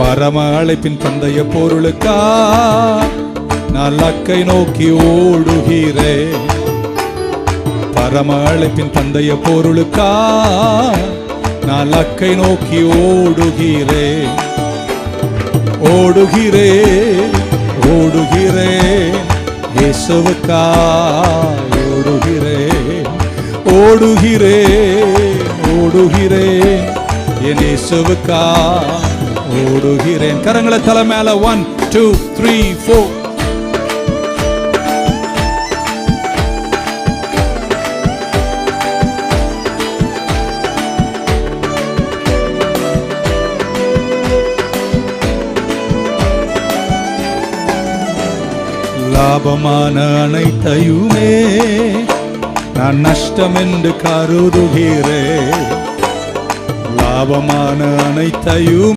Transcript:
பரம அழைப்பின் பந்தய பொருளுக்கா? நான் லக்கை நோக்கி ஓடுகிறேன். பரம அழைப்பின் பந்தய பொருளுக்கா? நான் லக்கை நோக்கி ஓடுகிறேன். ஓடுகிறேன் ஓடுகிறேன். இயேசுவுக்கா ஓடுகிறேன். ஓடுகிறேன் ஓடுகிறேன். என் இயேசுவுக்கா செய்கிறேன் கரங்களை தலை மேல. ஒன் டூ த்ரீ ஃபோர் லாபமான அனைத்தையுமே நான் நஷ்டம் என்று கருதுகிறேன். லாபமான அனைத்தையும்